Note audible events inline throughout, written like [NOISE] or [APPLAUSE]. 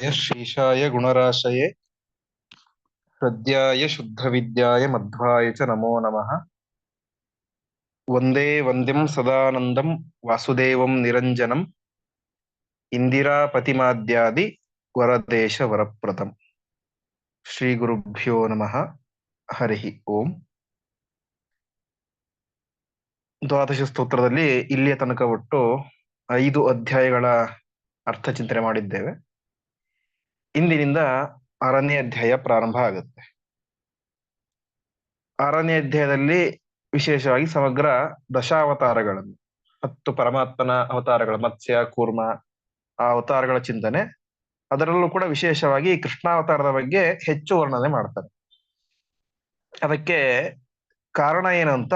श्रीशाय गुणराशये हृद्याय शुद्धविद्याय मध्वाय च नमो नमः वन्दे वन्द्यं सदानन्दं वासुदेवं निरञ्जनम् इन्दिरापतिमाद्यादि वरदेशवरप्रदम् ಶ್ರೀಗುರುಭ್ಯೋ ನಮಃ ಹರಿ ಓಂ ದ್ವಾದಶ ಸ್ತೋತ್ರದಲ್ಲಿ ಇಲ್ಲಿಯ ತನಕ ಒಟ್ಟು ಐದು ಅಧ್ಯಾಯಗಳ ಅರ್ಥ ಚಿಂತನೆ ಮಾಡಿದ್ದೇವೆ ಇಂದಿನಿಂದ ಆರನೇ ಅಧ್ಯಾಯ ಪ್ರಾರಂಭ ಆಗುತ್ತೆ. ಆರನೇ ಅಧ್ಯಾಯದಲ್ಲಿ ವಿಶೇಷವಾಗಿ ಸಮಗ್ರ ದಶಾವತಾರಗಳನ್ನು, ಹತ್ತು ಪರಮಾತ್ಮನ ಅವತಾರಗಳ ಮತ್ಸ್ಯ, ಕೂರ್ಮ, ಆ ಅವತಾರಗಳ ಚಿಂತನೆ, ಅದರಲ್ಲೂ ಕೂಡ ವಿಶೇಷವಾಗಿ ಕೃಷ್ಣಾವತಾರದ ಬಗ್ಗೆ ಹೆಚ್ಚು ವರ್ಣನೆ ಮಾಡ್ತಾರೆ. ಅದಕ್ಕೆ ಕಾರಣ ಏನು ಅಂತ,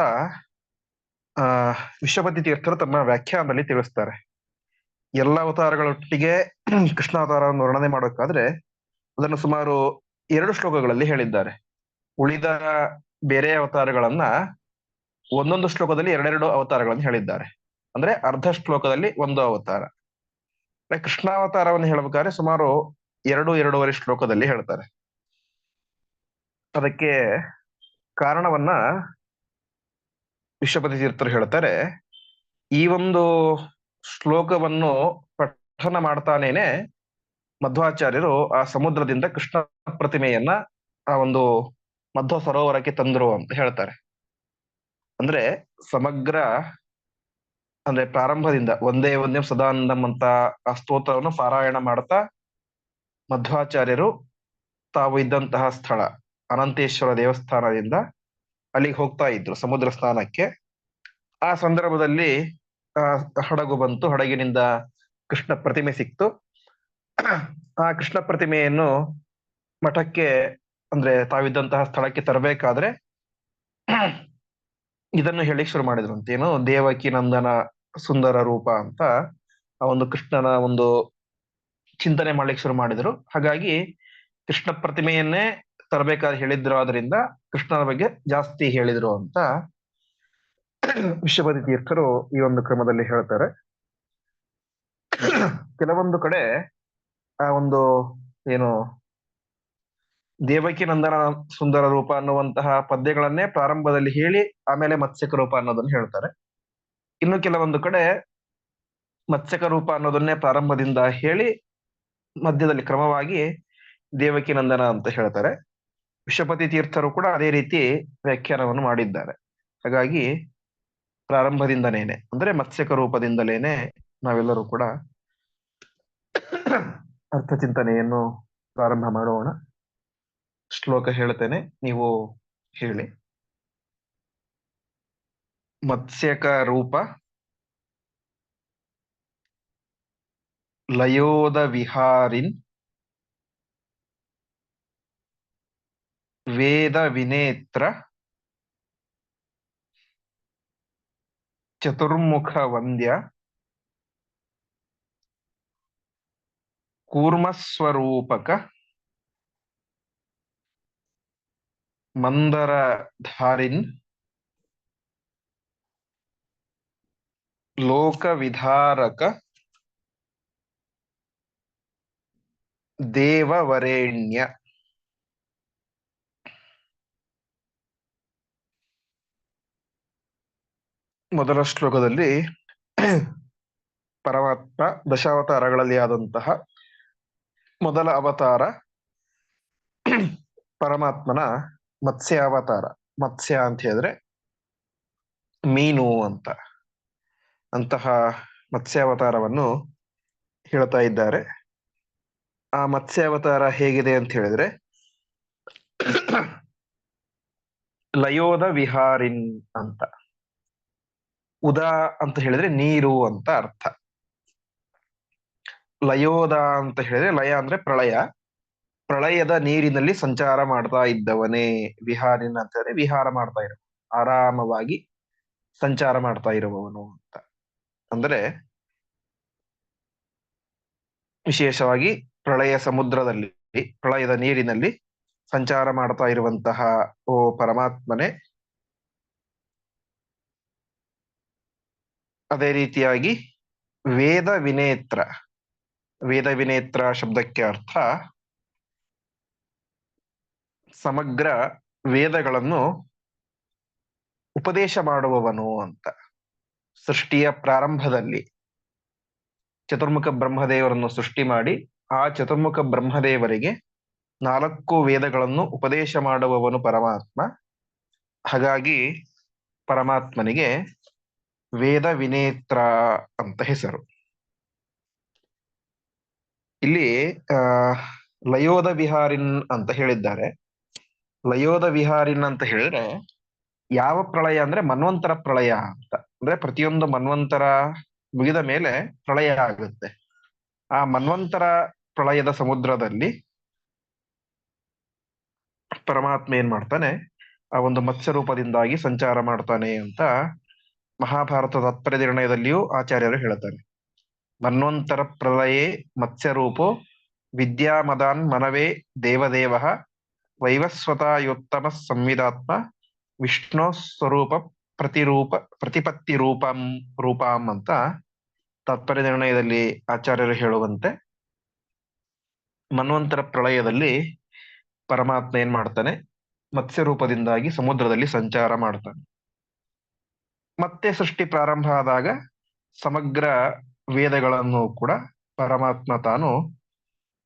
ಆ, ವಿಶ್ವಪತಿ ತೀರ್ಥರು ತಮ್ಮ ವ್ಯಾಖ್ಯಾನದಲ್ಲಿ ತಿಳಿಸ್ತಾರೆ. ಎಲ್ಲ ಅವತಾರಗಳೊಟ್ಟಿಗೆ [CLEARS THROAT] ಕೃಷ್ಣಾವತಾರವನ್ನು ವರ್ಣನೆ ಮಾಡೋಕ್ಕಾದ್ರೆ ಅದನ್ನು ಸುಮಾರು ಎರಡು ಶ್ಲೋಕಗಳಲ್ಲಿ ಹೇಳಿದ್ದಾರೆ. ಉಳಿದ ಬೇರೆ ಅವತಾರಗಳನ್ನ ಒಂದೊಂದು ಶ್ಲೋಕದಲ್ಲಿ ಎರಡೆರಡು ಅವತಾರಗಳನ್ನು ಹೇಳಿದ್ದಾರೆ. ಅಂದ್ರೆ ಅರ್ಧ ಶ್ಲೋಕದಲ್ಲಿ ಒಂದು ಅವತಾರ. ಕೃಷ್ಣಾವತಾರವನ್ನು ಹೇಳ್ಬೇಕಾದ್ರೆ ಸುಮಾರು ಎರಡು ಎರಡೂವರೆ ಶ್ಲೋಕದಲ್ಲಿ ಹೇಳ್ತಾರೆ. ಅದಕ್ಕೆ ಕಾರಣವನ್ನ ವಿಶ್ವಪತಿ ತೀರ್ಥರು ಹೇಳ್ತಾರೆ. ಈ ಒಂದು ಶ್ಲೋಕವನ್ನು ಪಠನ ಮಾಡ್ತಾನೇನೆ ಮಧ್ವಾಚಾರ್ಯರು ಆ ಸಮುದ್ರದಿಂದ ಕೃಷ್ಣ ಪ್ರತಿಮೆಯನ್ನ ಆ ಒಂದು ಮಧ್ವ ಸರೋವರಕ್ಕೆ ತಂದ್ರು ಅಂತ ಹೇಳ್ತಾರೆ. ಅಂದ್ರೆ ಸಮಗ್ರ ಅಂದ್ರೆ ಪ್ರಾರಂಭದಿಂದ ಒಂದೇ ಒಂದೇ ಸದಾನಂದಂ ಅಂತ ಆ ಸ್ತೋತ್ರವನ್ನು ಪಾರಾಯಣ ಮಾಡ್ತಾ ಮಧ್ವಾಚಾರ್ಯರು ತಾವು ಇದ್ದಂತಹ ಸ್ಥಳ ಅನಂತೇಶ್ವರ ದೇವಸ್ಥಾನದಿಂದ ಅಲ್ಲಿಗೆ ಹೋಗ್ತಾ ಇದ್ರು ಸಮುದ್ರ ಸ್ನಾನಕ್ಕೆ. ಆ ಸಂದರ್ಭದಲ್ಲಿ ಹಡಗು ಬಂತು. ಹಡಗಿನಿಂದ ಕೃಷ್ಣ ಪ್ರತಿಮೆ ಸಿಕ್ತು. ಆ ಕೃಷ್ಣ ಪ್ರತಿಮೆಯನ್ನು ಮಠಕ್ಕೆ, ಅಂದ್ರೆ ತಾವಿದ್ದಂತಹ ಸ್ಥಳಕ್ಕೆ ತರಬೇಕಾದ್ರೆ ಇದನ್ನು ಹೇಳಿ ಶುರು ಮಾಡಿದ್ರು ಅಂತ ಏನು? ದೇವಕಿ ನಂದನ ಸುಂದರ ರೂಪ ಅಂತ ಆ ಒಂದು ಕೃಷ್ಣನ ಒಂದು ಚಿಂತನೆ ಮಾಡ್ಲಿಕ್ಕೆ ಶುರು ಮಾಡಿದ್ರು. ಹಾಗಾಗಿ ಕೃಷ್ಣ ಪ್ರತಿಮೆಯನ್ನೇ ತರಬೇಕಾದ್ರೆ ಹೇಳಿದ್ರು. ಆದ್ರಿಂದ ಕೃಷ್ಣನ ಬಗ್ಗೆ ಜಾಸ್ತಿ ಹೇಳಿದ್ರು ಅಂತ ವಿಶ್ವಪತಿ ತೀರ್ಥರು ಈ ಒಂದು ಕ್ರಮದಲ್ಲಿ ಹೇಳ್ತಾರೆ. ಕೆಲವೊಂದು ಕಡೆ ಆ ಒಂದು ಏನು ದೇವಕಿ ನಂದನ ಸುಂದರ ರೂಪ ಅನ್ನುವಂತಹ ಪದ್ಯಗಳನ್ನೇ ಪ್ರಾರಂಭದಲ್ಲಿ ಹೇಳಿ ಆಮೇಲೆ ಮತ್ಸ್ಯಕ ರೂಪ ಅನ್ನೋದನ್ನ ಹೇಳ್ತಾರೆ. ಇನ್ನು ಕೆಲವೊಂದು ಕಡೆ ಮತ್ಸ್ಯಕ ರೂಪ ಅನ್ನೋದನ್ನೇ ಪ್ರಾರಂಭದಿಂದ ಹೇಳಿ ಮಧ್ಯದಲ್ಲಿ ಕ್ರಮವಾಗಿ ದೇವಕಿ ನಂದನ ಅಂತ ಹೇಳ್ತಾರೆ. ವಿಶ್ವಪತಿ ತೀರ್ಥರು ಕೂಡ ಅದೇ ರೀತಿ ವ್ಯಾಖ್ಯಾನವನ್ನು ಮಾಡಿದ್ದಾರೆ. ಹಾಗಾಗಿ ಪ್ರಾರಂಭದಿಂದನೇನೆ ಅಂದ್ರೆ ಮತ್ಸ್ಯಕ ರೂಪದಿಂದಲೇನೆ ನಾವೆಲ್ಲರೂ ಕೂಡ ಅರ್ಥ ಚಿಂತನೆಯನ್ನು ಪ್ರಾರಂಭ ಮಾಡೋಣ. ಶ್ಲೋಕ ಹೇಳ್ತೇನೆ, ನೀವು ಹೇಳಿ. ಮತ್ಸ್ಯಕ ರೂಪ ಲಯೋದ ವಿಹಾರಿನ್ ವೇದ ವಿನೇತ್ರ ಚತುರ್ಮುಖ ವಂದ್ಯ. ಕೂರ್ಮಸ್ವರೂಪಕ ಮಂದರ ಧಾರಿನ್ ಲೋಕವಿಧಾರಕ. ದೇವವರೇಣ್ಯ. ಮೊದಲ ಶ್ಲೋಕದಲ್ಲಿ ಪರಮಾತ್ಮ ದಶಾವತಾರಗಳಲ್ಲಿ ಆದಂತಹ ಮೊದಲ ಅವತಾರ ಪರಮಾತ್ಮನ ಮತ್ಸ್ಯಾವತಾರ. ಮತ್ಸ್ಯ ಅಂತ ಹೇಳಿದ್ರೆ ಮೀನು ಅಂತ. ಅಂತಹ ಮತ್ಸ್ಯಾವತಾರವನ್ನು ಹೇಳ್ತಾ ಇದ್ದಾರೆ. ಆ ಮತ್ಸ್ಯಾವತಾರ ಹೇಗಿದೆ ಅಂತ ಹೇಳಿದ್ರೆ ಲಯೋದ ವಿಹಾರಿನ್ ಅಂತ. ಉದಾ ಅಂತ ಹೇಳಿದ್ರೆ ನೀರು ಅಂತ ಅರ್ಥ. ಲಯೋದ ಅಂತ ಹೇಳಿದ್ರೆ ಲಯ ಅಂದ್ರೆ ಪ್ರಳಯ. ಪ್ರಳಯದ ನೀರಿನಲ್ಲಿ ಸಂಚಾರ ಮಾಡ್ತಾ ಇದ್ದವನೇ ವಿಹಾರಿನ ಅಂತ ಹೇಳಿದ್ರೆ ವಿಹಾರ ಮಾಡ್ತಾ ಇರೋ, ಆರಾಮವಾಗಿ ಸಂಚಾರ ಮಾಡ್ತಾ ಇರುವವನು ಅಂತ. ಅಂದ್ರೆ ವಿಶೇಷವಾಗಿ ಪ್ರಳಯ ಸಮುದ್ರದಲ್ಲಿ, ಪ್ರಳಯದ ನೀರಿನಲ್ಲಿ ಸಂಚಾರ ಮಾಡ್ತಾ ಇರುವಂತಹ ಓ ಪರಮಾತ್ಮನೇ ಅದೇ ರೀತಿಯಾಗಿ ವೇದ ವಿನೇತ್ರ. ವೇದ ವಿನೇತ್ರ ಶಬ್ದಕ್ಕೆ ಅರ್ಥ ಸಮಗ್ರ ವೇದಗಳನ್ನು ಉಪದೇಶ ಮಾಡುವವನು ಅಂತ. ಸೃಷ್ಟಿಯ ಪ್ರಾರಂಭದಲ್ಲಿ ಚತುರ್ಮುಖ ಬ್ರಹ್ಮದೇವರನ್ನು ಸೃಷ್ಟಿ ಮಾಡಿ ಆ ಚತುರ್ಮುಖ ಬ್ರಹ್ಮದೇವರಿಗೆ ನಾಲ್ಕು ವೇದಗಳನ್ನು ಉಪದೇಶ ಮಾಡುವವನು ಪರಮಾತ್ಮ. ಹಾಗಾಗಿ ಪರಮಾತ್ಮನಿಗೆ ವೇದ ವಿನೇತ್ರ ಅಂತ ಹೆಸರು. ಇಲ್ಲಿ ಲಯೋದ ವಿಹಾರಿನ್ ಅಂತ ಹೇಳಿದ್ದಾರೆ. ಲಯೋದ ವಿಹಾರಿನ್ ಅಂತ ಹೇಳಿದ್ರೆ ಯಾವ ಪ್ರಳಯ ಅಂದ್ರೆ ಮನ್ವಂತರ ಪ್ರಳಯ ಅಂತ. ಅಂದ್ರೆ ಪ್ರತಿಯೊಂದು ಮನ್ವಂತರ ಮುಗಿದ ಮೇಲೆ ಪ್ರಳಯ ಆಗುತ್ತೆ. ಆ ಮನ್ವಂತರ ಪ್ರಳಯದ ಸಮುದ್ರದಲ್ಲಿ ಪರಮಾತ್ಮ ಏನ್ ಮಾಡ್ತಾನೆ? ಆ ಒಂದು ಮತ್ಸ್ಯ ರೂಪದಿಂದಾಗಿ ಸಂಚಾರ ಮಾಡ್ತಾನೆ ಅಂತ ಮಹಾಭಾರತ ತಾತ್ಪರ್ಯ ನಿರ್ಣಯದಲ್ಲಿಯೂ ಆಚಾರ್ಯರು ಹೇಳುತ್ತಾರೆ. ಮನ್ವಂತರ ಪ್ರಳಯೇ ಮತ್ಸ್ಯರೂಪೋ ವಿದ್ಯಾಮದಾನ್ ಮನವೇ ದೇವದೇವ ವೈವಸ್ವತಾಯೋತ್ತಮ ಸಂವಿಧಾತ್ಮ ವಿಷ್ಣು ಸ್ವರೂಪ ಪ್ರತಿರೂಪ ಪ್ರತಿಪತ್ತಿ ರೂಪಂ ರೂಪಾಂ ಅಂತ ತಾತ್ಪರ್ಯ ನಿರ್ಣಯದಲ್ಲಿ ಆಚಾರ್ಯರು ಹೇಳುವಂತೆ ಮನ್ವಂತರ ಪ್ರಳಯದಲ್ಲಿ ಪರಮಾತ್ಮ ಏನ್ ಮಾಡ್ತಾನೆ? ಮತ್ಸ್ಯ ರೂಪದಿಂದಾಗಿ ಸಮುದ್ರದಲ್ಲಿ ಸಂಚಾರ ಮಾಡ್ತಾನೆ. ಮತ್ತೆ ಸೃಷ್ಟಿ ಪ್ರಾರಂಭ ಆದಾಗ ಸಮಗ್ರ ವೇದಗಳನ್ನು ಕೂಡ ಪರಮಾತ್ಮ ತಾನು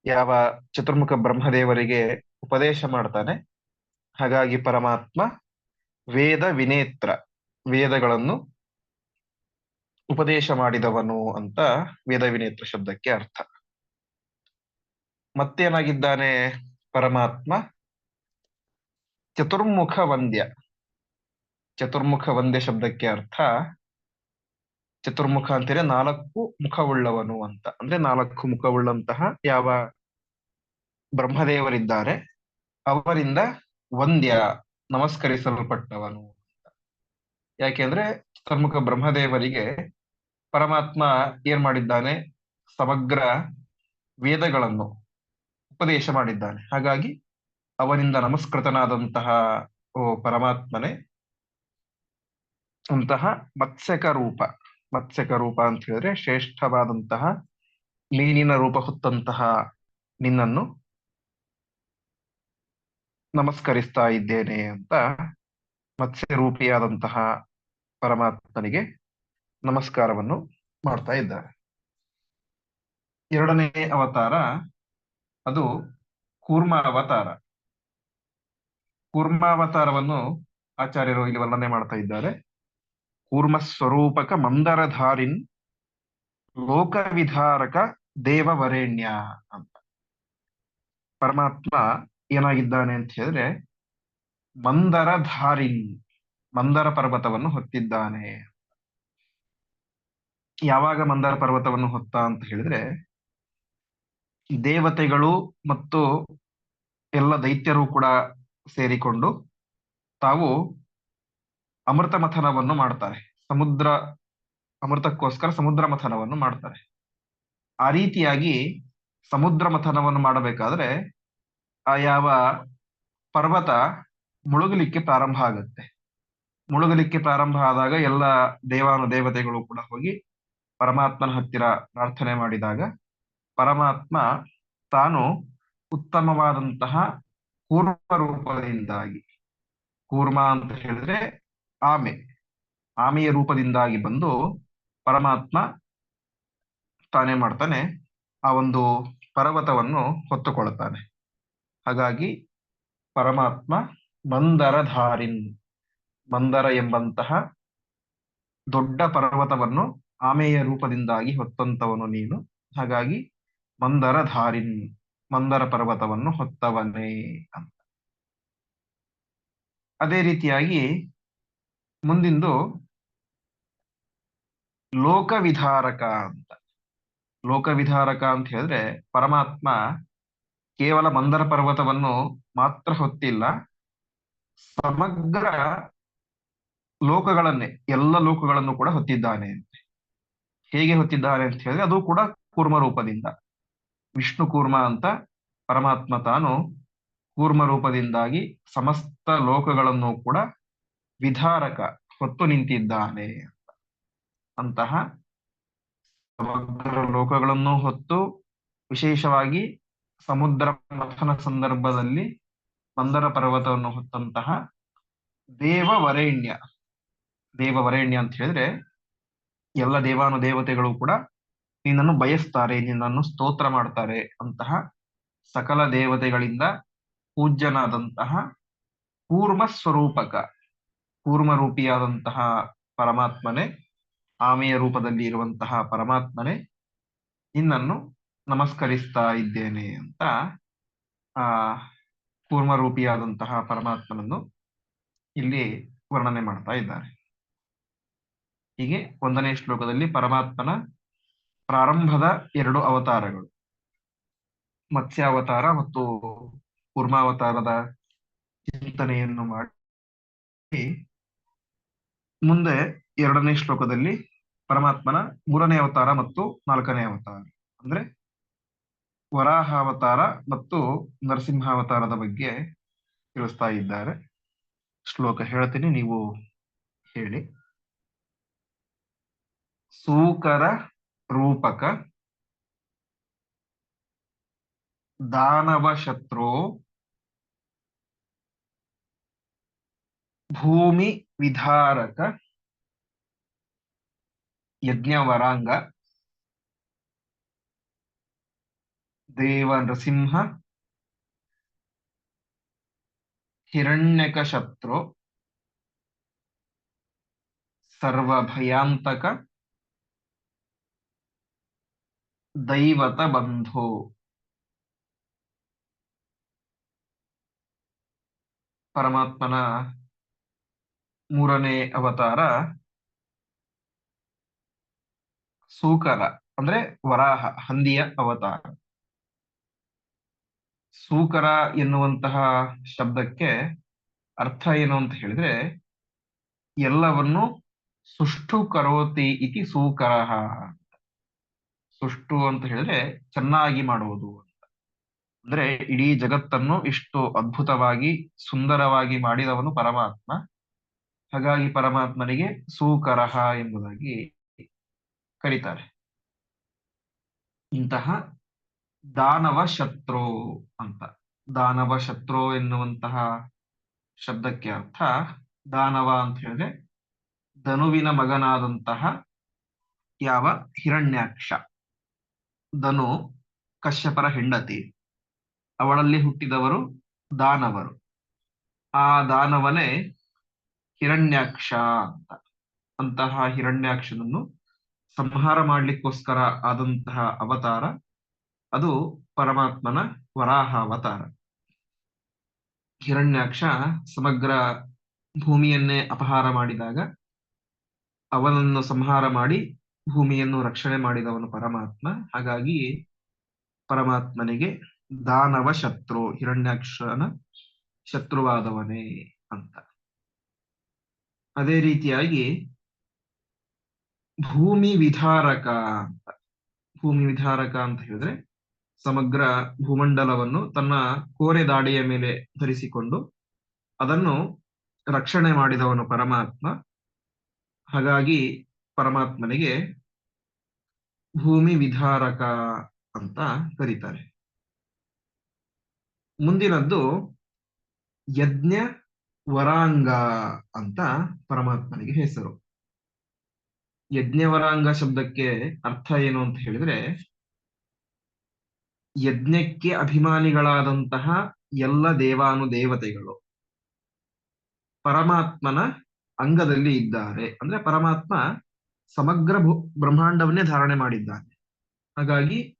ಯಾವ ಚತುರ್ಮುಖ ಬ್ರಹ್ಮದೇವರಿಗೆ ಉಪದೇಶ ಮಾಡ್ತಾನೆ. ಹಾಗಾಗಿ ಪರಮಾತ್ಮ ವೇದ ವಿನೇತ್ರ ವೇದಗಳನ್ನು ಉಪದೇಶ ಮಾಡಿದವನು ಅಂತ ವೇದ ವಿನೇತ್ರ ಶಬ್ದಕ್ಕೆ ಅರ್ಥ. ಮತ್ತೇನಾಗಿದ್ದಾನೆ ಪರಮಾತ್ಮ? ಚತುರ್ಮುಖ ವಂದ್ಯ. ಚತುರ್ಮುಖ ಒಂದೇ ಶಬ್ದಕ್ಕೆ ಅರ್ಥ. ಚತುರ್ಮುಖ ಅಂತೇಳಿ ನಾಲ್ಕು ಮುಖವುಳ್ಳವನು ಅಂತ. ಅಂದ್ರೆ ನಾಲ್ಕು ಮುಖವುಳ್ಳಂತಹ ಯಾವ ಬ್ರಹ್ಮದೇವರಿದ್ದಾರೆ. ಅವರಿಂದ ವಂದ್ಯ ನಮಸ್ಕರಿಸಲ್ಪಟ್ಟವನು ಯಾಕೆಂದ್ರೆ ಚತುರ್ಮುಖ ಬ್ರಹ್ಮದೇವರಿಗೆ ಪರಮಾತ್ಮ ಏನ್ ಮಾಡಿದ್ದಾನೆ? ಸಮಗ್ರ ವೇದಗಳನ್ನು ಉಪದೇಶ ಮಾಡಿದ್ದಾನೆ. ಹಾಗಾಗಿ ಅವನಿಂದ ನಮಸ್ಕೃತನಾದಂತಹ ಓ ಪರಮಾತ್ಮನೇ ಅಂತಹ ಮತ್ಸ್ಯಕ ರೂಪ ಮತ್ಸ್ಯಕ ರೂಪ ಅಂತ ಹೇಳಿದ್ರೆ ಶ್ರೇಷ್ಠವಾದಂತಹ ಮೀನಿನ ರೂಪ ಹೊತ್ತಂತಹ ನಿನ್ನನ್ನು ನಮಸ್ಕರಿಸ್ತಾ ಇದ್ದೇನೆ ಅಂತ ಮತ್ಸ್ಯ ರೂಪಿಯಾದಂತಹ ಪರಮಾತ್ಮನಿಗೆ ನಮಸ್ಕಾರವನ್ನು ಮಾಡ್ತಾ ಇದ್ದಾರೆ. ಎರಡನೇ ಅವತಾರ ಅದು ಕೂರ್ಮ ಅವತಾರ. ಕೂರ್ಮಾವತಾರವನ್ನು ಆಚಾರ್ಯರು ಇಲ್ಲಿ ವರ್ಣನೆ ಮಾಡ್ತಾ ಇದ್ದಾರೆ. ಕೂರ್ಮ ಸ್ವರೂಪಕ ಮಂದರಧಾರಿನ್ ಲೋಕವಿಧಾರಕ ದೇವವರೇಣ್ಯ ಅಂತ. ಪರಮಾತ್ಮ ಏನಾಗಿದ್ದಾನೆ ಅಂತ ಹೇಳಿದ್ರೆ ಮಂದರಧಾರಿನ್ ಮಂದರ ಪರ್ವತವನ್ನು ಹೊತ್ತಿದ್ದಾನೆ. ಯಾವಾಗ ಮಂದರ ಪರ್ವತವನ್ನು ಹೊತ್ತ ಅಂತ ಹೇಳಿದ್ರೆ ದೇವತೆಗಳು ಮತ್ತು ಎಲ್ಲ ದೈತ್ಯರು ಕೂಡ ಸೇರಿಕೊಂಡು ತಾವು ಅಮೃತ ಮಥನವನ್ನು ಮಾಡ್ತಾರೆ. ಸಮುದ್ರ, ಅಮೃತಕ್ಕೋಸ್ಕರ ಸಮುದ್ರ ಮಥನವನ್ನು ಮಾಡ್ತಾರೆ. ಆ ರೀತಿಯಾಗಿ ಸಮುದ್ರ ಮಥನವನ್ನು ಮಾಡಬೇಕಾದ್ರೆ, ಆ ಯಾವ ಪರ್ವತ ಮುಳುಗಲಿಕ್ಕೆ ಪ್ರಾರಂಭ ಆಗುತ್ತೆ. ಮುಳುಗಲಿಕ್ಕೆ ಪ್ರಾರಂಭ ಆದಾಗ ಎಲ್ಲ ದೇವಾನು ದೇವತೆಗಳು ಕೂಡ ಹೋಗಿ ಪರಮಾತ್ಮನ ಹತ್ತಿರ ಪ್ರಾರ್ಥನೆ ಮಾಡಿದಾಗ ಪರಮಾತ್ಮ ತಾನು ಉತ್ತಮವಾದಂತಹ ಕೂರ್ಮ ರೂಪದಿಂದಾಗಿ, ಕೂರ್ಮ ಅಂತ ಹೇಳಿದ್ರೆ ಆಮೆ, ಆಮೆಯ ರೂಪದಿಂದಾಗಿ ಬಂದು ಪರಮಾತ್ಮ ತಾನೇ ಮಾಡ್ತಾನೆ, ಆ ಒಂದು ಪರ್ವತವನ್ನು ಹೊತ್ತುಕೊಳ್ಳುತ್ತಾನೆ. ಹಾಗಾಗಿ ಪರಮಾತ್ಮ ಮಂದರಧಾರಿನ್, ಮಂದರ ಎಂಬಂತಹ ದೊಡ್ಡ ಪರ್ವತವನ್ನು ಆಮೆಯ ರೂಪದಿಂದಾಗಿ ಹೊತ್ತಂತವನು ನೀನು. ಹಾಗಾಗಿ ಮಂದರಧಾರಿನ್, ಮಂದರ ಪರ್ವತವನ್ನು ಹೊತ್ತವನೇ ಅಂತ. ಅದೇ ರೀತಿಯಾಗಿ ಮುಂದಿಂದು ಲೋಕವಿಧಾರಕ ಅಂತ. ಲೋಕವಿಧಾರಕ ಅಂತ ಹೇಳಿದ್ರೆ ಪರಮಾತ್ಮ ಕೇವಲ ಮಂದರ ಪರ್ವತವನ್ನು ಮಾತ್ರ ಹೊತ್ತಿಲ್ಲ, ಸಮಗ್ರ ಲೋಕಗಳನ್ನೇ, ಎಲ್ಲ ಲೋಕಗಳನ್ನು ಕೂಡ ಹೊತ್ತಿದ್ದಾನೆ ಅಂತ. ಹೇಗೆ ಹೊತ್ತಿದ್ದಾನೆ ಅಂತ ಹೇಳಿದ್ರೆ ಅದು ಕೂಡ ಕೂರ್ಮ ರೂಪದಿಂದ. ವಿಷ್ಣು ಕೂರ್ಮ ಅಂತ ಪರಮಾತ್ಮ ತಾನು ಕೂರ್ಮ ರೂಪದಿಂದಾಗಿ ಸಮಸ್ತ ಲೋಕಗಳನ್ನು ಕೂಡ ವಿಧಾರಕ ಹೊತ್ತು ನಿಂತಿದ್ದಾನೆ ಅಂತಹ ಸಮಗ್ರ ಲೋಕಗಳನ್ನು ಹೊತ್ತು ವಿಶೇಷವಾಗಿ ಸಮುದ್ರ ಮಥನ ಸಂದರ್ಭದಲ್ಲಿ ಮಂದರ ಪರ್ವತವನ್ನು ಹೊತ್ತಂತಹ ದೇವವರೇಣ್ಯ. ದೇವವರೇಣ್ಯ ಅಂತ ಹೇಳಿದ್ರೆ ಎಲ್ಲ ದೇವಾನು ದೇವತೆಗಳು ಕೂಡ ನಿನ್ನನ್ನು ಬಯಸ್ತಾರೆ, ನಿನ್ನನ್ನು ಸ್ತೋತ್ರ ಮಾಡ್ತಾರೆ ಅಂತಹ ಸಕಲ ದೇವತೆಗಳಿಂದ ಪೂಜ್ಯನಾದಂತಹ ಕೂರ್ಮ ಸ್ವರೂಪಕ. ಕೂರ್ಮ ರೂಪಿಯಾದಂತಹ ಪರಮಾತ್ಮನೇ, ಆಮೆಯ ರೂಪದಲ್ಲಿ ಇರುವಂತಹ ಪರಮಾತ್ಮನೇ, ನಿನ್ನನ್ನು ನಮಸ್ಕರಿಸ್ತಾ ಇದ್ದೇನೆ ಅಂತ ಆ ಕೂರ್ಮ ರೂಪಿಯಾದಂತಹ ಪರಮಾತ್ಮನನ್ನು ಇಲ್ಲಿ ವರ್ಣನೆ ಮಾಡ್ತಾ ಇದ್ದಾರೆ. ಹೀಗೆ ಒಂದನೇ ಶ್ಲೋಕದಲ್ಲಿ ಪರಮಾತ್ಮನ ಪ್ರಾರಂಭದ ಎರಡು ಅವತಾರಗಳು, ಮತ್ಸ್ಯಾವತಾರ ಮತ್ತು ಕೂರ್ಮಾವತಾರದ ಚಿಂತನೆಯನ್ನು ಮಾಡಿ ಮುಂದೆ ಎರಡನೇ ಶ್ಲೋಕದಲ್ಲಿ ಪರಮಾತ್ಮನ ಮೂರನೇ ಅವತಾರ ಮತ್ತು ನಾಲ್ಕನೇ ಅವತಾರ. ಅಂದ್ರೆ ವರಾಹ ಅವತಾರ ಮತ್ತು ನರಸಿಂಹಾವತಾರದ ಬಗ್ಗೆ ತಿಳಿಸ್ತಾ ಇದ್ದಾರೆ. ಶ್ಲೋಕ ಹೇಳ್ತೀನಿ, ನೀವು ಹೇಳಿ. ಸೂಕರ ರೂಪಕ ದಾನವ ಶತ್ರು ಭೂಮಿ ವಿಧಾರಕ ಯಜ್ಞವರಾಂಗ ದೇವ ನೃಸಿಂಹ ಹಿರಣ್ಯಕ ಶತ್ರು ಸರ್ವಭಯಾಂತಕ ದೈವತ ಬಂಧು ಪರಮಾತ್ಮನ ಮೂರನೇ ಅವತಾರ ಸೂಕರ, ಅಂದ್ರೆ ವರಾಹ, ಹಂದಿಯ ಅವತಾರ. ಸೂಕರ ಎನ್ನುವಂತಹ ಶಬ್ದಕ್ಕೆ ಅರ್ಥ ಏನು ಅಂತ ಹೇಳಿದ್ರೆ, ಎಲ್ಲವನ್ನು ಸುಷ್ಟು ಕರೋತಿ ಇತಿ ಸೂಕರ ಸುಷ್ಟು ಅಂತ ಹೇಳಿದ್ರೆ ಚೆನ್ನಾಗಿ ಮಾಡುವುದು ಅಂತ. ಅಂದ್ರೆ ಇಡೀ ಜಗತ್ತನ್ನು ಇಷ್ಟು ಅದ್ಭುತವಾಗಿ ಸುಂದರವಾಗಿ ಮಾಡಿದವನು ಪರಮಾತ್ಮ. ಹಾಗಾಗಿ ಪರಮಾತ್ಮನಿಗೆ ಸೂಕರಹ ಎಂಬುದಾಗಿ ಕರೀತಾರೆ. ಇಂತಹ ದಾನವ ಶತ್ರು ಅಂತ. ದಾನವ ಶತ್ರು ಎನ್ನುವಂತಹ ಶಬ್ದಕ್ಕೆ ಅರ್ಥ ದಾನವ ಅಂತ ಹೇಳಿದ್ರೆ ಧನುವಿನ ಮಗನಾದಂತಹ ಯಾವ ಹಿರಣ್ಯಾಕ್ಷ. ಧನು ಕಶ್ಯಪರ ಹೆಂಡತಿ. ಅವಳಲ್ಲಿ ಹುಟ್ಟಿದವರು ದಾನವರು. ಆ ದಾನವನೇ ಹಿರಣ್ಯಾಕ್ಷ ಅಂತ. ಅಂತಹ ಹಿರಣ್ಯಾಕ್ಷನನ್ನು ಸಂಹಾರ ಮಾಡ್ಲಿಕ್ಕೋಸ್ಕರ ಆದಂತಹ ಅವತಾರ ಅದು ಪರಮಾತ್ಮನ ವರಾಹ ಅವತಾರ. ಹಿರಣ್ಯಾಕ್ಷ ಸಮಗ್ರ ಭೂಮಿಯನ್ನೇ ಅಪಹಾರ ಮಾಡಿದಾಗ ಅವನನ್ನು ಸಂಹಾರ ಮಾಡಿ ಭೂಮಿಯನ್ನು ರಕ್ಷಣೆ ಮಾಡಿದವನು ಪರಮಾತ್ಮ. ಹಾಗಾಗಿ ಪರಮಾತ್ಮನಿಗೆ ದಾನವ ಶತ್ರು, ಹಿರಣ್ಯಾಕ್ಷನ ಶತ್ರುವಾದವನೇ ಅಂತ. ಅದೇ ರೀತಿಯಾಗಿ ಭೂಮಿ ವಿಧಾರಕ ಭೂಮಿ ವಿಧಾರಕ ಅಂತ ಹೇಳಿದ್ರೆ ಸಮಗ್ರ ಭೂಮಂಡಲವನ್ನು ತನ್ನ ಕೋರೆ ದಾಡಿಯ ಮೇಲೆ ಧರಿಸಿಕೊಂಡು ಅದನ್ನು ರಕ್ಷಣೆ ಮಾಡಿದವನು ಪರಮಾತ್ಮ. ಹಾಗಾಗಿ ಪರಮಾತ್ಮನಿಗೆ ಭೂಮಿ ವಿಧಾರಕ ಅಂತ ಕರೀತಾರೆ. ಮುಂದಿನದ್ದು ಯಜ್ಞ ವರಾಂಗ ಅಂತ ಪರಮಾತ್ಮನಿಗೆ ಹೆಸರು. ಯಜ್ಞವರಾಂಗ ಶಬ್ದಕ್ಕೆ ಅರ್ಥ ಏನು ಅಂತ ಹೇಳಿದ್ರೆ, ಯಜ್ಞಕ್ಕೆ ಅಭಿಮಾನಿಗಳಾದಂತಹ ಎಲ್ಲ ದೇವಾನು ದೇವತೆಗಳು ಪರಮಾತ್ಮನ ಅಂಗದಲ್ಲಿ ಇದ್ದಾರೆ. ಅಂದ್ರೆ ಪರಮಾತ್ಮ ಸಮಗ್ರ ಬ್ರಹ್ಮಾಂಡವನ್ನೇ ಧಾರಣೆ ಮಾಡಿದ್ದಾನೆ. ಹಾಗಾಗಿ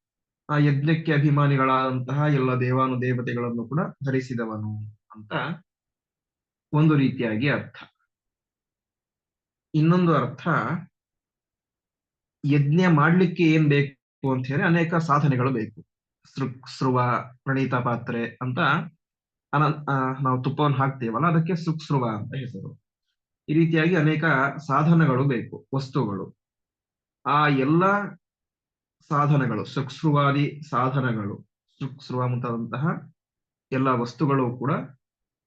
ಆ ಯಜ್ಞಕ್ಕೆ ಅಭಿಮಾನಿಗಳಾದಂತಹ ಎಲ್ಲ ದೇವಾನು ದೇವತೆಗಳನ್ನು ಕೂಡ ಧರಿಸಿದವನು ಅಂತ ಒಂದು ರೀತಿಯಾಗಿ ಅರ್ಥ. ಇನ್ನೊಂದು ಅರ್ಥ, ಯಜ್ಞ ಮಾಡ್ಲಿಕ್ಕೆ ಏನ್ ಬೇಕು ಅಂತ ಹೇಳಿ ಅನೇಕ ಸಾಧನೆಗಳು ಬೇಕು. ಸೃಕ್ ಸೃವ ಪ್ರಣೀತ ಪಾತ್ರೆ ಅಂತ ಅನ ನಾವು ತುಪ್ಪವನ್ನು ಹಾಕ್ತೇವಲ್ಲ, ಅದಕ್ಕೆ ಸೃಕ್ಸ್ರುವ ಅಂತ ಹೆಸರು. ಈ ರೀತಿಯಾಗಿ ಅನೇಕ ಸಾಧನಗಳು ಬೇಕು, ವಸ್ತುಗಳು. ಆ ಎಲ್ಲ ಸಾಧನಗಳು ಸೃಕ್ಸೃವಾದಿ ಸಾಧನಗಳು ಸೃಕ್ಸ್ರುವ ಮುಂತಾದಂತಹ ಎಲ್ಲ ವಸ್ತುಗಳು ಕೂಡ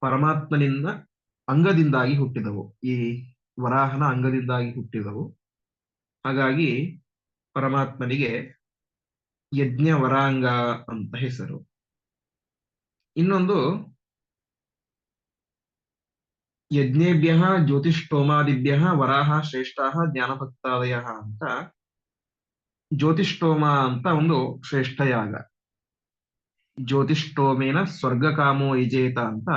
ಪರಮಾತ್ಮನಿಂದ ಅಂಗದಿಂದಾಗಿ ಹುಟ್ಟಿದವು. ಈ ವರಾಹನ ಅಂಗದಿಂದಾಗಿ ಹುಟ್ಟಿದವು. ಹಾಗಾಗಿ ಪರಮಾತ್ಮನಿಗೆ ಯಜ್ಞ ವರಾಂಗ ಅಂತ ಹೆಸರು. ಇನ್ನೊಂದು, ಯಜ್ಞೇಭ್ಯ ಜ್ಯೋತಿಷ್ಠೋಮಾದಿಭ್ಯ ವರಾಹ ಶ್ರೇಷ್ಠ ಜ್ಞಾನಭಕ್ತಾದಯ ಅಂತ. ಜ್ಯೋತಿಷ್ಠೋಮ ಅಂತ ಒಂದು ಶ್ರೇಷ್ಠ ಯಾಗ. ಜ್ಯೋತಿಷ್ಠೋಮೇನ ಸ್ವರ್ಗಕಾಮೋ ಇಜೇತ ಅಂತ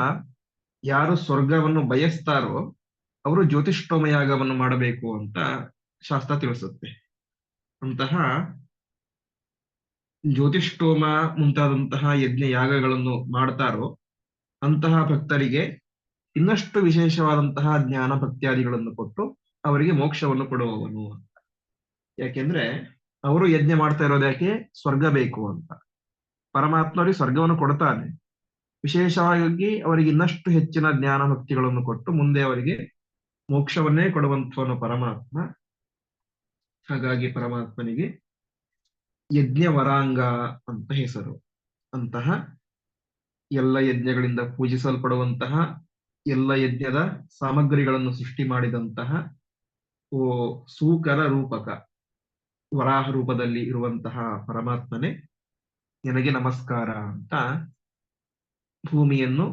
ಯಾರು ಸ್ವರ್ಗವನ್ನು ಬಯಸ್ತಾರೋ ಅವರು ಜ್ಯೋತಿಷ್ಠೋಮಯಾಗವನ್ನು ಮಾಡಬೇಕು ಅಂತ ಶಾಸ್ತ್ರ ತಿಳಿಸುತ್ತೆ. ಅಂತಹ ಜ್ಯೋತಿಷ್ಠೋಮ ಮುಂತಾದಂತಹ ಯಜ್ಞ ಯಾಗಗಳನ್ನು ಮಾಡ್ತಾರೋ ಅಂತಹ ಭಕ್ತರಿಗೆ ಇನ್ನಷ್ಟು ವಿಶೇಷವಾದಂತಹ ಜ್ಞಾನ ಭಕ್ತ್ಯಾದಿಗಳನ್ನು ಕೊಟ್ಟು ಅವರಿಗೆ ಮೋಕ್ಷವನ್ನು ಕೊಡುವವನು ಅಂತ. ಯಾಕೆಂದ್ರೆ ಅವರು ಯಜ್ಞ ಮಾಡ್ತಾ ಇರೋದು ಯಾಕೆ ಸ್ವರ್ಗ ಬೇಕು ಅಂತ. ಪರಮಾತ್ಮ ಅವರಿಗೆ ಸ್ವರ್ಗವನ್ನು ಕೊಡ್ತಾನೆ. ವಿಶೇಷವಾಗಿ ಅವರಿಗೆ ಇನ್ನಷ್ಟು ಹೆಚ್ಚಿನ ಜ್ಞಾನ ಭಕ್ತಿಗಳನ್ನು ಕೊಟ್ಟು ಮುಂದೆ ಅವರಿಗೆ ಮೋಕ್ಷವನ್ನೇ ಕೊಡುವಂಥವನು ಪರಮಾತ್ಮ. ಹಾಗಾಗಿ ಪರಮಾತ್ಮನಿಗೆ ಯಜ್ಞ ವರಾಂಗ ಅಂತ ಹೆಸರು. ಅಂತಹ ಎಲ್ಲ ಯಜ್ಞಗಳಿಂದ ಪೂಜಿಸಲ್ಪಡುವಂತಹ ಎಲ್ಲ ಯಜ್ಞದ ಸಾಮಗ್ರಿಗಳನ್ನು ಸೃಷ್ಟಿ ಮಾಡಿದಂತಹ ಓ ಸೂಕರ ರೂಪಕ, ವರಾಹ ರೂಪದಲ್ಲಿ ಇರುವಂತಹ ಪರಮಾತ್ಮನೇ, ನಿನಗೆ ನಮಸ್ಕಾರ ಅಂತ ಭೂಮಿಯನ್ನು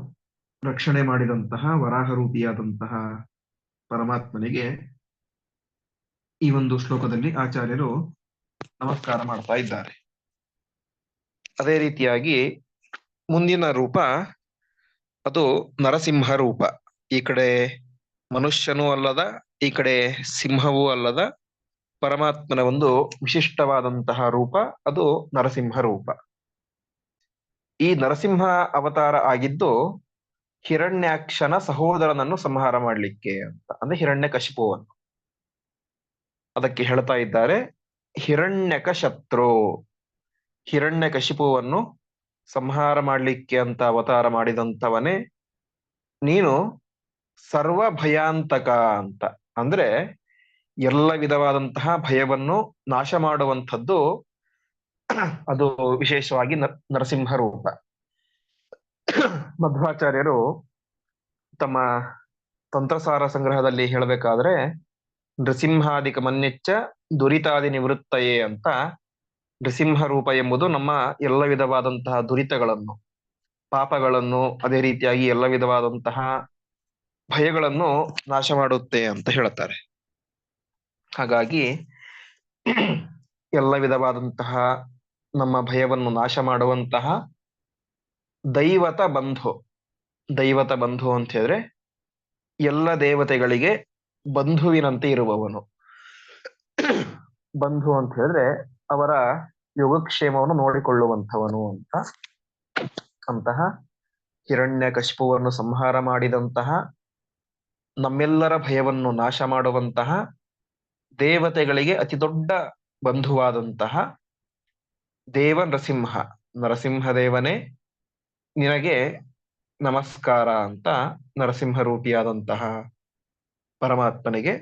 ರಕ್ಷಣೆ ಮಾಡಿದಂತಹ ವರಾಹ ರೂಪಿಯಾದಂತಹ ಪರಮಾತ್ಮನಿಗೆ ಈ ಒಂದು ಶ್ಲೋಕದಲ್ಲಿ ಆಚಾರ್ಯರು ನಮಸ್ಕಾರ ಮಾಡ್ತಾ ಇದ್ದಾರೆ. ಅದೇ ರೀತಿಯಾಗಿ ಮುಂದಿನ ರೂಪ ಅದು ನರಸಿಂಹ ರೂಪ. ಈ ಕಡೆ ಮನುಷ್ಯನೂ ಅಲ್ಲದ, ಈ ಕಡೆ ಸಿಂಹವೂ ಅಲ್ಲದ ಪರಮಾತ್ಮನ ಒಂದು ವಿಶಿಷ್ಟವಾದಂತಹ ರೂಪ ಅದು ನರಸಿಂಹ ರೂಪ. ಈ ನರಸಿಂಹ ಅವತಾರ ಆಗಿದ್ದು ಹಿರಣ್ಯಾಕ್ಷನ ಸಹೋದರನನ್ನು ಸಂಹಾರ ಮಾಡಲಿಕ್ಕೆ ಅಂತ. ಅಂದ್ರೆ ಹಿರಣ್ಯ ಕಶಿಪುವನ್ನು ಅದಕ್ಕೆ ಹೇಳ್ತಾ ಇದ್ದಾರೆ ಹಿರಣ್ಯಕ ಶತ್ರು ಹಿರಣ್ಯ ಕಶಿಪುವನ್ನು ಸಂಹಾರ ಮಾಡಲಿಕ್ಕೆ ಅಂತ ಅವತಾರ ಮಾಡಿದಂಥವನೇ ನೀನು ಸರ್ವ ಭಯಾಂತಕ ಅಂತ. ಅಂದ್ರೆ ಎಲ್ಲ ವಿಧವಾದಂತಹ ಭಯವನ್ನು ನಾಶ ಮಾಡುವಂಥದ್ದು [COUGHS] ಅದು ವಿಶೇಷವಾಗಿ ನರಸಿಂಹ ರೂಪ. [COUGHS] ಮಧ್ವಾಚಾರ್ಯರು ತಮ್ಮ ತಂತ್ರಸಾರ ಸಂಗ್ರಹದಲ್ಲಿ ಹೇಳಬೇಕಾದ್ರೆ, ನೃಸಿಂಹಾದಿಕ ಮನ್ಯಚ್ಚ ದುರಿತಾದಿ ನಿವೃತ್ತಯೇ ಅಂತ ನೃಸಿಂಹ ರೂಪ ಎಂಬುದು ನಮ್ಮ ಎಲ್ಲ ವಿಧವಾದಂತಹ ದುರಿತಗಳನ್ನು, ಪಾಪಗಳನ್ನು ಅದೇ ರೀತಿಯಾಗಿ ಎಲ್ಲ ವಿಧವಾದಂತಹ ಭಯಗಳನ್ನು ನಾಶ ಮಾಡುತ್ತೆ ಅಂತ ಹೇಳುತ್ತಾರೆ. ಹಾಗಾಗಿ, [COUGHS] ಎಲ್ಲ ವಿಧವಾದಂತಹ ನಮ್ಮ ಭಯವನ್ನು ನಾಶ ಮಾಡುವಂತಹ ದೈವತ ಬಂಧು ದೈವತ ಬಂಧು ಅಂತ ಹೇಳಿದ್ರೆ ಎಲ್ಲ ದೇವತೆಗಳಿಗೆ ಬಂಧುವಿನಂತೆ ಇರುವವನು. ಬಂಧು ಅಂತ ಹೇಳಿದ್ರೆ ಅವರ ಯೋಗಕ್ಷೇಮವನ್ನು ನೋಡಿಕೊಳ್ಳುವಂಥವನು ಅಂತ. ಅಂತಹ ಹಿರಣ್ಯ ಕಶಿಪುವನ್ನು ಸಂಹಾರ ಮಾಡಿದಂತಹ, ನಮ್ಮೆಲ್ಲರ ಭಯವನ್ನು ನಾಶ ಮಾಡುವಂತಹ ದೇವತೆಗಳಿಗೆ ಅತಿ ದೊಡ್ಡ ಬಂಧುವಾದಂತಹ ದೇವ ನರಸಿಂಹ, ನರಸಿಂಹದೇವನೇ, ನಿನಗೆ ನಮಸ್ಕಾರ ಅಂತ ನರಸಿಂಹ ರೂಪಿಯಾದಂತಹ ಪರಮಾತ್ಮನಿಗೆ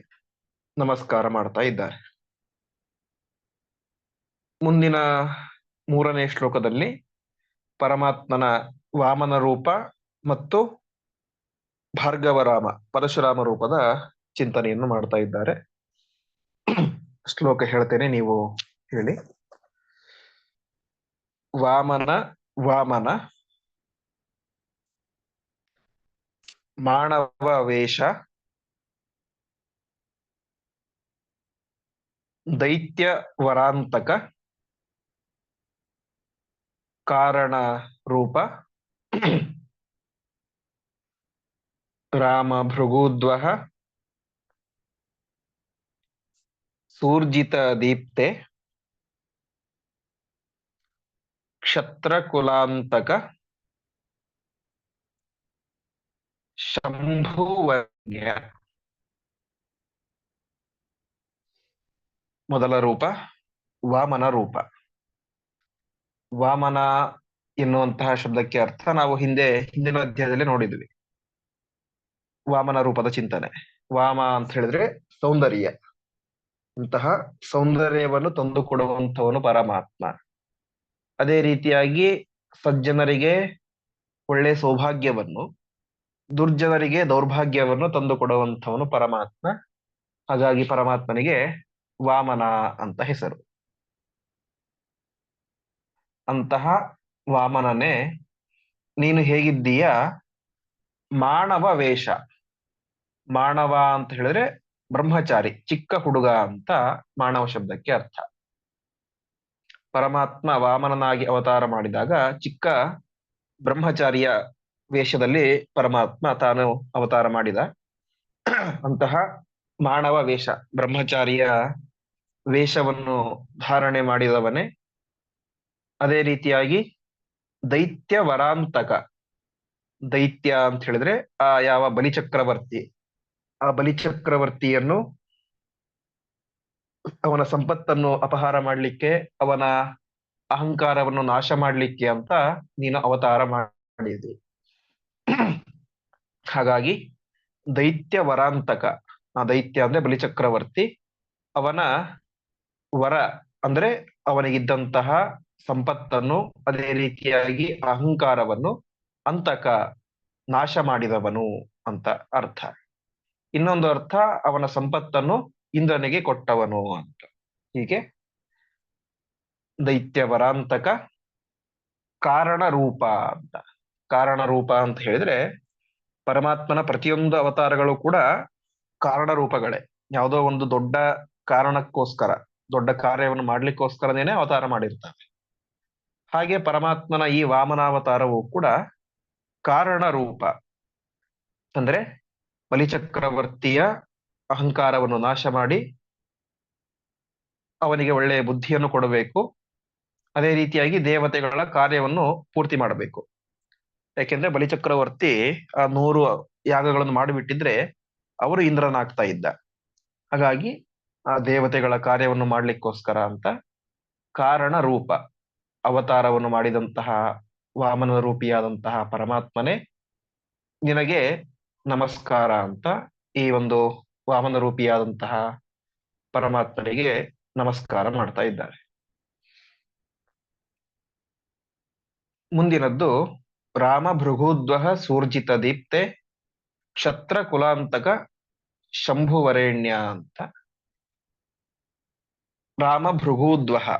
ನಮಸ್ಕಾರ ಮಾಡ್ತಾ ಇದ್ದಾರೆ. ಮುಂದಿನ ಮೂರನೇ ಶ್ಲೋಕದಲ್ಲಿ ಪರಮಾತ್ಮನ ವಾಮನ ರೂಪ ಮತ್ತು ಭಾರ್ಗವರಾಮ, ಪರಶುರಾಮ ರೂಪದ ಚಿಂತನೆಯನ್ನು ಮಾಡ್ತಾ ಇದ್ದಾರೆ. ಶ್ಲೋಕ ಹೇಳ್ತೇನೆ, ನೀವು ಹೇಳಿ. ವಾಮನ ವಾಮನ ಮಾನವ ವೇಷ ದೈತ್ಯ ವರಾಂತಕ ಕಾರಣ ರೂಪ ರಾಮ ಭೃಗುದ್ವಹ ಸೂರ್ಜಿತ ಕುಲಾಂತಕ ಶಂಭುವರ್ಗ್ಯ ಮೊದಲ ರೂಪ, ವಾಮನ ರೂಪ. ವಾಮನ ಎನ್ನುವಂತಹ ಶಬ್ದಕ್ಕೆ ಅರ್ಥ ನಾವು ಹಿಂದೆ, ಹಿಂದಿನ ಅಧ್ಯಾಯದಲ್ಲಿ ನೋಡಿದ್ವಿ. ವಾಮನ ರೂಪದ ಚಿಂತನೆ. ವಾಮ ಅಂತ ಹೇಳಿದ್ರೆ ಸೌಂದರ್ಯ. ಅಂತಹ ಸೌಂದರ್ಯವನ್ನು ತಂದುಕೊಡುವಂಥವನು ಪರಮಾತ್ಮ. ಅದೇ ರೀತಿಯಾಗಿ ಸಜ್ಜನರಿಗೆ ಒಳ್ಳೆ ಸೌಭಾಗ್ಯವನ್ನು, ದುರ್ಜನರಿಗೆ ದೌರ್ಭಾಗ್ಯವನ್ನು ತಂದು ಕೊಡುವಂಥವನು ಪರಮಾತ್ಮ. ಹಾಗಾಗಿ ಪರಮಾತ್ಮನಿಗೆ ವಾಮನ ಅಂತ ಹೆಸರು. ಅಂತಹ ವಾಮನನೇ ನೀನು ಹೇಗಿದ್ದೀಯ? ಮಾನವ ವೇಷ. ಮಾನವ ಅಂತ ಹೇಳಿದ್ರೆ ಬ್ರಹ್ಮಚಾರಿ, ಚಿಕ್ಕ ಹುಡುಗ ಅಂತ ಮಾನವ ಶಬ್ದಕ್ಕೆ ಅರ್ಥ. ಪರಮಾತ್ಮ ವಾಮನನಾಗಿ ಅವತಾರ ಮಾಡಿದಾಗ ಚಿಕ್ಕ ಬ್ರಹ್ಮಚಾರಿಯ ವೇಷದಲ್ಲಿ ಪರಮಾತ್ಮ ತಾನು ಅವತಾರ ಮಾಡಿದ. ಅಂತಹ ಮಾನವ ವೇಷ, ಬ್ರಹ್ಮಚಾರಿಯ ವೇಷವನ್ನು ಧಾರಣೆ ಮಾಡಿದವನೇ ಅದೇ ರೀತಿಯಾಗಿ ದೈತ್ಯ ವರಾಂತಕ. ದೈತ್ಯ ಅಂತ ಹೇಳಿದ್ರೆ ಆ ಯಾವ ಬಲಿಚಕ್ರವರ್ತಿ, ಆ ಬಲಿಚಕ್ರವರ್ತಿಯನ್ನು ಅವನ ಸಂಪತ್ತನ್ನು ಅಪಹಾರ ಮಾಡ್ಲಿಕ್ಕೆ, ಅವನ ಅಹಂಕಾರವನ್ನು ನಾಶ ಮಾಡ್ಲಿಕ್ಕೆ ಅಂತ ನೀನು ಅವತಾರ ಮಾಡಿದಿ. ಹಾಗಾಗಿ ದೈತ್ಯ ವರಾಂತಕ, ಆ ದೈತ್ಯ ಅಂದ್ರೆ ಬಲಿಚಕ್ರವರ್ತಿ, ಅವನ ವರ ಅಂದ್ರೆ ಅವನಿಗಿದ್ದಂತಹ ಸಂಪತ್ತನ್ನು, ಅದೇ ರೀತಿಯಾಗಿ ಅಹಂಕಾರವನ್ನು ಅಂತಕ ನಾಶ ಮಾಡಿದವನು ಅಂತ ಅರ್ಥ. ಇನ್ನೊಂದು ಅರ್ಥ, ಅವನ ಸಂಪತ್ತನ್ನು ಇಂದ್ರನಿಗೆ ಕೊಟ್ಟವನು ಅಂತ. ಹೀಗೆ ದೈತ್ಯ ವರಾಂತಕ ಕಾರಣ ರೂಪ ಅಂತ. ಕಾರಣ ರೂಪ ಅಂತ ಹೇಳಿದ್ರೆ ಪರಮಾತ್ಮನ ಪ್ರತಿಯೊಂದು ಅವತಾರಗಳು ಕೂಡ ಕಾರಣ ರೂಪಗಳೇ ಯಾವುದೋ ಒಂದು ದೊಡ್ಡ ಕಾರಣಕ್ಕೋಸ್ಕರ, ದೊಡ್ಡ ಕಾರ್ಯವನ್ನು ಮಾಡ್ಲಿಕ್ಕೋಸ್ಕರನೇನೆ ಅವತಾರ ಮಾಡಿರ್ತಾರೆ. ಹಾಗೆ ಪರಮಾತ್ಮನ ಈ ವಾಮನಾವತಾರವು ಕೂಡ ಕಾರಣ ರೂಪ ಅಂದ್ರೆ ಬಲಿಚಕ್ರವರ್ತಿಯ ಅಹಂಕಾರವನ್ನು ನಾಶ ಮಾಡಿ ಅವನಿಗೆ ಒಳ್ಳೆಯ ಬುದ್ಧಿಯನ್ನು ಕೊಡಬೇಕು. ಅದೇ ರೀತಿಯಾಗಿ ದೇವತೆಗಳ ಕಾರ್ಯವನ್ನು ಪೂರ್ತಿ ಮಾಡಬೇಕು. ಯಾಕೆಂದ್ರೆ ಬಲಿಚಕ್ರವರ್ತಿ ಆ ನೂರು ಯಾಗಗಳನ್ನು ಮಾಡಿಬಿಟ್ಟಿದ್ರೆ ಅವರು ಇಂದ್ರನಾಗ್ತಾ ಇದ್ದ. ಹಾಗಾಗಿ ಆ ದೇವತೆಗಳ ಕಾರ್ಯವನ್ನು ಮಾಡ್ಲಿಕ್ಕೋಸ್ಕರ ಅಂತ ಕಾರಣ ರೂಪ. ಅವತಾರವನ್ನು ಮಾಡಿದಂತಹ ವಾಮನ ರೂಪಿಯಾದಂತಹ ಪರಮಾತ್ಮನೇ ನಿನಗೆ ನಮಸ್ಕಾರ ಅಂತ ಈ ಒಂದು ವಾಮನ ರೂಪಿಯಾದಂತಹ ಪರಮಾತ್ಮನಿಗೆ ನಮಸ್ಕಾರ ಮಾಡ್ತಾ ಇದ್ದಾರೆ. ಮುಂದಿನದ್ದು, ರಾಮ ಭೃಗುದ್ವಹ ಸೂರ್ಜಿತ ದೀಪ್ತೆ ಕ್ಷತ್ರ ಕುಲಾಂತಕ ಶಂಭುವರೇಣ್ಯ ಅಂತ. ರಾಮ ಭೃಗುದ್ವಹ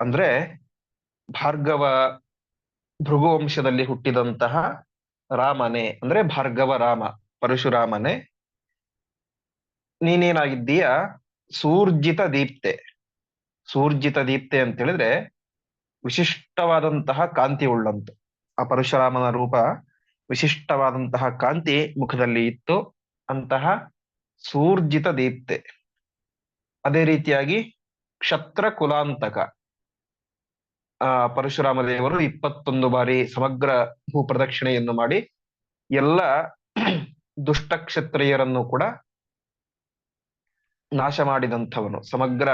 ಅಂದ್ರೆ ಭಾರ್ಗವ ಭೃಗುವಂಶದಲ್ಲಿ ಹುಟ್ಟಿದಂತಹ ರಾಮನೇ ಅಂದ್ರೆ ಭಾರ್ಗವ ರಾಮ, ಪರಶುರಾಮನೇ ನೀನೇನಾಗಿದ್ದೀಯ? ಸೂರ್ಜಿತ ದೀಪ್ತೆ. ಸೂರ್ಜಿತ ದೀಪ್ತೆ ಅಂತ ಹೇಳಿದ್ರೆ ವಿಶಿಷ್ಟವಾದಂತಹ ಕಾಂತಿ ಉಳ್ಳಂತ ಆ ಪರಶುರಾಮನ ರೂಪ ವಿಶಿಷ್ಟವಾದಂತಹ ಕಾಂತಿ ಮುಖದಲ್ಲಿ ಇತ್ತು. ಅಂತಹ ಸೂರ್ಜಿತ ದೀಪ್ತೆ. ಅದೇ ರೀತಿಯಾಗಿ ಕ್ಷತ್ರ ಕುಲಾಂತಕ ಆ ಪರಶುರಾಮ ದೇವರು ಇಪ್ಪತ್ತೊಂದು ಬಾರಿ ಸಮಗ್ರ ಭೂಪ್ರದಕ್ಷಿಣೆಯನ್ನು ಮಾಡಿ ಎಲ್ಲ ದುಷ್ಟ ಕ್ಷತ್ರಿಯರನ್ನು ಕೂಡ ನಾಶ ಮಾಡಿದಂಥವನು, ಸಮಗ್ರ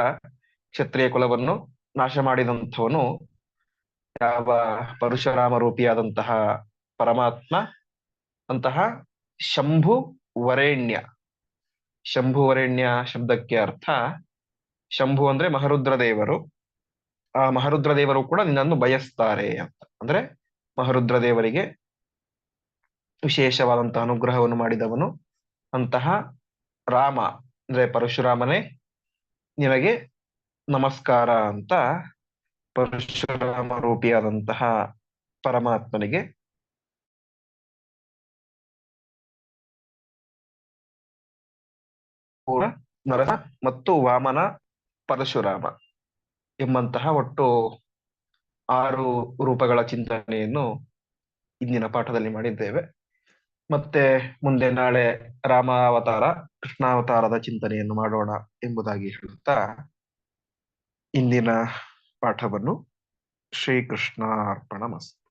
ಕ್ಷತ್ರಿಯ ಕುಲವನ್ನು ನಾಶ ಮಾಡಿದಂಥವನು, ಯಾವ ಪರಶುರಾಮ ರೂಪಿಯಾದಂತಹ ಪರಮಾತ್ಮ, ಅಂತಹ ಶಂಭು ವರೇಣ್ಯ. ಶಂಭು ವರೇಣ್ಯ ಶಬ್ದಕ್ಕೆ ಅರ್ಥ, ಶಂಭು ಅಂದ್ರೆ ಮಹರುದ್ರ ದೇವರು ಆ ಮಹರುದ್ರ ದೇವರು ಕೂಡ ನಿನ್ನನ್ನು ಬಯಸ್ತಾರೆ ಅಂತ. ಅಂದ್ರೆ ಮಹರುದ್ರ ದೇವರಿಗೆ ವಿಶೇಷವಾದಂತಹ ಅನುಗ್ರಹವನ್ನು ಮಾಡಿದವನು ಅಂತಹ ರಾಮ. ಅಂದ್ರೆ ಪರಶುರಾಮನೇ ನಿನಗೆ ನಮಸ್ಕಾರ ಅಂತ ಪರಶುರಾಮ ರೂಪಿಯಾದಂತಹ ಪರಮಾತ್ಮನಿಗೆ ನರಹ ಮತ್ತು ವಾಮನ ಪರಶುರಾಮ ಎಂಬಂತಹ ಒಟ್ಟು ಆರು ರೂಪಗಳ ಚಿಂತನೆಯನ್ನು ಇಂದಿನ ಪಾಠದಲ್ಲಿ ಮಾಡಿದ್ದೇವೆ. ಮತ್ತೆ ಮುಂದೆ ನಾಳೆ ರಾಮ ಅವತಾರ ಕೃಷ್ಣಾವತಾರದ ಚಿಂತನೆಯನ್ನು ಮಾಡೋಣ ಎಂಬುದಾಗಿ ಹೇಳುತ್ತಾ ಇಂದಿನ ಪಾಠವನ್ನು ಶ್ರೀಕೃಷ್ಣ ಅರ್ಪಣ ಮಸ್ತು